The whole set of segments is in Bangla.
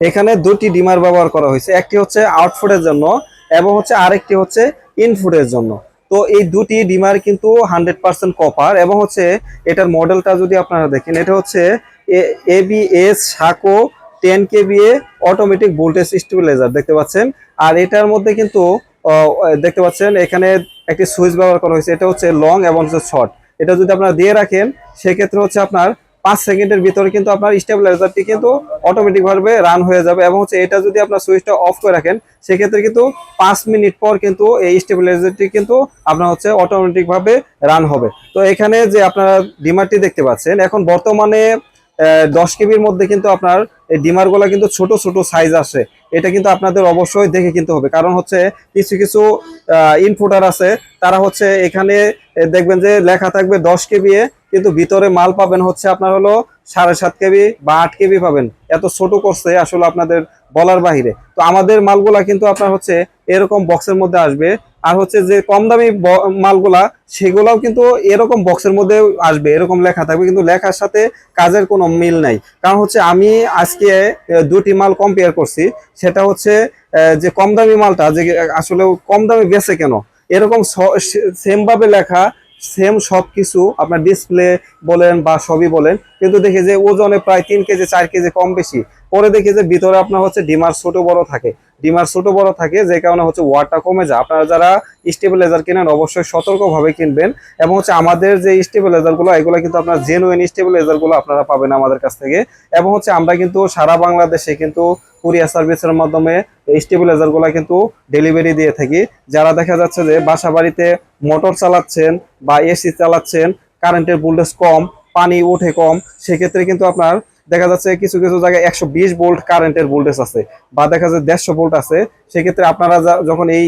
এখানে দুটি ডিমার ব্যবহার করা হয়েছে, একটি হচ্ছে আউটফুটের জন্য এবং হচ্ছে আরেকটি হচ্ছে ইনফুটের জন্য। তো এই দুটি ডিমার কিন্তু হান্ড্রেড পার্সেন্ট কপার এবং হচ্ছে এটার মডেলটা যদি আপনারা দেখেন, এটা হচ্ছে ABS সাকো ten K KVA automatic voltage stabilizer দেখতে পাচ্ছেন। আর এটার মধ্যে কিন্তু দেখতে পাচ্ছেন এখানে একটি সুইচ ব্যবহার করা হয়েছে, এটা হচ্ছে লং এবং হচ্ছে শর্ট এটা যদি আপনারা দিয়ে রাখেন, সেক্ষেত্রে হচ্ছে আপনার পাঁচ সেকেন্ডের ভিতরে কিন্তু আপনার স্টেবিলাইজারটি কিন্তু অটোমেটিকভাবে রান হয়ে যাবে এবং হচ্ছে এটা যদি আপনার সুইচটা অফ করে রাখেন, সেক্ষেত্রে কিন্তু পাঁচ মিনিট পর কিন্তু এই স্টেবিলাইজারটি কিন্তু আপনার হচ্ছে অটোমেটিকভাবে রান হবে। তো এখানে যে আপনারা ডিমারটি দেখতে পাচ্ছেন, এখন বর্তমানে দশ কেবির মধ্যে কিন্তু আপনার এই ডিমারগুলো কিন্তু ছোট ছোট সাইজ আসে। এটা কিন্তু আপনাদের অবশ্যই দেখে কিনতে হবে। কারণ হচ্ছে কিছু কিছু ইনপুটার আছে, তারা হচ্ছে এখানে দেখবেন যে লেখা থাকবে দশ কেবি কিন্তু ভিতরে মাল পাবেন হচ্ছে আপনার হলো সাড়ে সাত কেবি বা আট কেবি পাবেন। এত ছোট করছে আসলে আপনাদের বলার বাহিরে। তো আমাদের মালগুলা কিন্তু আপনার হচ্ছে এরকম বক্সের মধ্যে আসবে। আর হচ্ছে যে কম দামি মালগুলা, সেগুলাও কিন্তু এরকম বক্সের মধ্যে আসবে, এরকম লেখা থাকবে। কিন্তু লেখার সাথে কাজের কোনো মিল নাই। কারণ হচ্ছে আমি আজকে দুটি মাল কম্পেয়ার করছি। সেটা হচ্ছে যে কম দামি মালটা, যে আসলে কম দামে বেছে কেন? এরকম সেম ভাবে লেখা সেম সব কিছু আপনার ডিসপ্লে বলেন বা সবই বলেন। কিন্তু দেখি যে ওজনে প্রায় তিন কেজি, চার কেজি কম বেশি। পরে দেখি যে ভিতরে আপনার হচ্ছে ডিমার ছোট বড় থাকে। ডিমার ছোট বড় থাকে, যে কারণে হচ্ছে ওয়াটটা কমে যায়। আপনারা যারা স্টেবিলাইজার কেনেন, অবশ্যই সতর্কভাবে কিনবেন। এবং হচ্ছে আমাদের যে স্টেবিলাইজারগুলো এগুলো কিন্তু আপনার জেনুইন স্টেবিলাইজারগুলো আপনারা পাবেন আমাদের কাছ থেকে। এবং হচ্ছে আমরা কিন্তু সারা বাংলাদেশে কিন্তু কুরিয়ার সার্ভিসের মাধ্যমে স্টেবিলাইজারগুলো কিন্তু ডেলিভারি দিয়ে থাকি। যারা দেখা যাচ্ছে যে বাসা বাড়িতে মোটর চালাচ্ছেন বা এসি চালাচ্ছেন, কারেন্টের ভোল্টেজ কম, পানি ওঠে কম, সেক্ষেত্রে কিন্তু আপনার দেখা যাচ্ছে কিছু কিছু জায়গায় একশো বিশ ভোল্ট কারেন্টের ভোল্টেজ আছে বা দেখা যাচ্ছে দেড়শো ভোল্ট আছে, সেক্ষেত্রে আপনারা যখন এই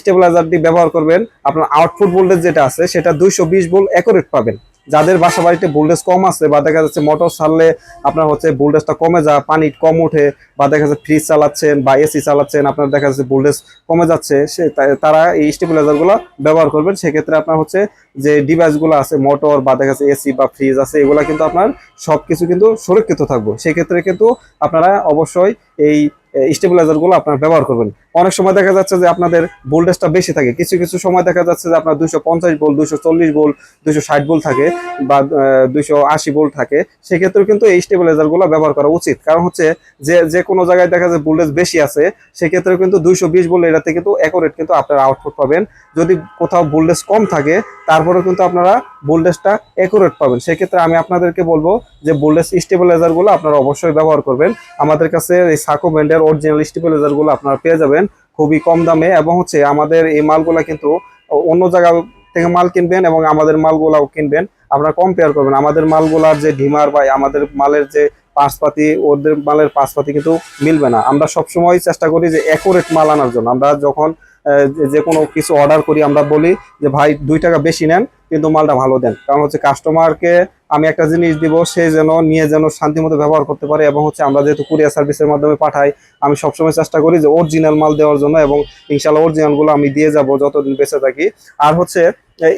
স্টেবিলাইজারটি ব্যবহার করবেন, আপনার আউটপুট ভোল্টেজ যেটা আছে, সেটা দুইশো বিশ ভোল্ট অ্যাকোরেট পাবেন। যাদের বাসা বাড়িতে ভোল্টেজ কম আছে বা দেখা যাচ্ছে মোটর ছাড়লে আপনার হচ্ছে ভোল্টেজটা কমে যায়, পানি কম ওঠে বা দেখা যাচ্ছে ফ্রিজ চালাচ্ছেন বা এসি চালাচ্ছেন, আপনার দেখা যাচ্ছে ভোল্টেজ কমে যাচ্ছে, সে তারা এই স্টেবিলাইজারগুলো ব্যবহার করবেন। সেক্ষেত্রে আপনার হচ্ছে যে ডিভাইসগুলো আছে মোটর বা দেখা যাচ্ছে এসি বা ফ্রিজ আছে, এগুলো কিন্তু আপনার সব কিছু কিন্তু সুরক্ষিত থাকবে। সেক্ষেত্রে কিন্তু আপনারা অবশ্যই এই স্টেবিলাইজারগুলো আপনার ব্যবহার করবেন। অনেক সময় দেখা যাচ্ছে যে আপনাদের ভোল্টেজটা বেশি থাকে। কিছু কিছু সময় দেখা যাচ্ছে যে আপনার দুইশো পঞ্চাশ বোল দুইশো চল্লিশ বোল দুইশো ষাট বোল থাকে বা দুইশো আশি বোল থাকে। সেক্ষেত্রে কিন্তু এই স্টেবিলাইজারগুলো ব্যবহার করা উচিত। কারণ হচ্ছে যে যে কোনো জায়গায় দেখা যায় ভোল্টেজ বেশি আছে সেক্ষেত্রে কিন্তু দুইশো বিশ ভোল্ট এটাতে কিন্তু অ্যাকুরেট কিন্তু আপনারা আউটপুট পাবেন। যদি কোথাও ভোল্টেজ কম থাকে, তারপরেও কিন্তু আপনারা ভোল্টেজটা অ্যাকুরেট পাবেন। সেক্ষেত্রে আমি আপনাদেরকে বলব যে ভোল্টেজ স্টেবিলাইজারগুলো আপনারা অবশ্যই ব্যবহার করবেন। আমাদের কাছে এই সাকো ব্র্যান্ডের অরিজিনাল স্টেবিলাইজারগুলো আপনারা পেয়ে যাবেন। খুবই কম দামে এবং হচ্ছে আমাদের এই মালগুলা কিন্তু অন্য জায়গা থেকে মাল কিনবেন এবং আমাদের মালগুলাও কিনবেন। আপনারা কম্পেয়ার করবেন। আমাদের মালগুলার যে ডিমার বা আমাদের মালের যে পাঁচপাতি, ওদের মালের পাঁচপাতি কিন্তু মিলবে না। আমরা সবসময় চেষ্টা করি যে অ্যাকুরেট মাল আনার জন্য। আমরা যখন যে- যে কোনো কিছু অর্ডার করি, আমরা বলি যে, ভাই, দুই টাকা বেশি নেন, কিন্তু মালটা ভালো দেন। কারণ হচ্ছে কাস্টমারকে আমি একটা জিনিস দিব, সে যেন, নিয়ে যেন শান্তি মতো ব্যবহার করতে পারে এবং হচ্ছে আমরা যেহেতু কুরিয়ার সার্ভিসের মাধ্যমে পাঠাই, আমি সবসময় চেষ্টা করি যে অরিজিনাল মাল দেওয়ার জন্য এবং ইনশাল্লাহ অরিজিনালগুলো আমি দিয়ে যাব যতদিন বেঁচে থাকি। আর হচ্ছে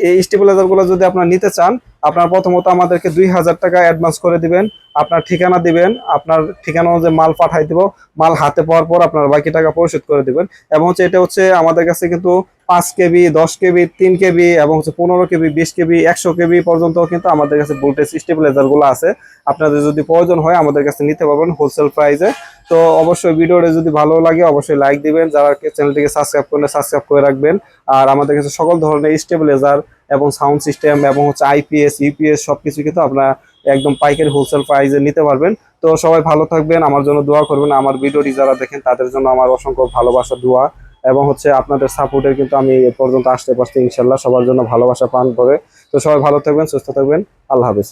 এই স্টেবিলাইজারগুলো যদি আপনারা নিতে চান, আপনার প্রথমত আমাদেরকে দুই হাজার টাকা অ্যাডভান্স করে দিবেন, আপনার ঠিকানা দিবেন, আপনার ঠিকানা অনুযায়ী মাল পাঠাই দিব, মাল হাতে পাওয়ার পর আপনার বাকি টাকা পরিশোধ করে দিবেন। এবং হচ্ছে এটা হচ্ছে আমাদের কাছে কিন্তু পাঁচ কেবি, দশ কেবি, তিন কেবি এবং হচ্ছে পনেরো কেবি, বিশ কেবি, একশো কেবি পর্যন্ত কিন্তু আমাদের কাছে ভোল্টেজ স্টেবিলাইজারগুলো আছে। আপনাদের যদি প্রয়োজন হয় আমাদের কাছে নিতে পারবেন হোলসেল প্রাইসে তো অবশ্যই ভিডিওটা যদি ভালো লাগে, অবশ্যই লাইক দিবেন, যারা চ্যানেলটিকে সাবস্ক্রাইব করলে সাবস্ক্রাইব করে রাখবেন। আর আমাদের কাছে সকল ধরনের স্টেবিলাইজার এবং সাউন্ড সিস্টেম এবং হচ্ছে আইপিএস ইউপিএস সবকিছু কিন্তু আপনারা একদম পাইকারি হোলসেল প্রাইসে নিতে পারবেন। তো সবাই ভালো থাকবেন, আমার জন্য দোয়া করবেন। আমার ভিডিওটি যারা দেখেন, তাদের জন্য আমার অসংখ্য ভালোবাসা, দোয়া এবং হচ্ছে আপনাদের সাপোর্টের কিন্তু আমি এ পর্যন্ত আসতে পারছি, ইনশাল্লাহ সবার জন্য ভালোবাসা পান করে। তো সবাই ভালো থাকবেন, সুস্থ থাকবেন। আল্লাহ হাফিজ।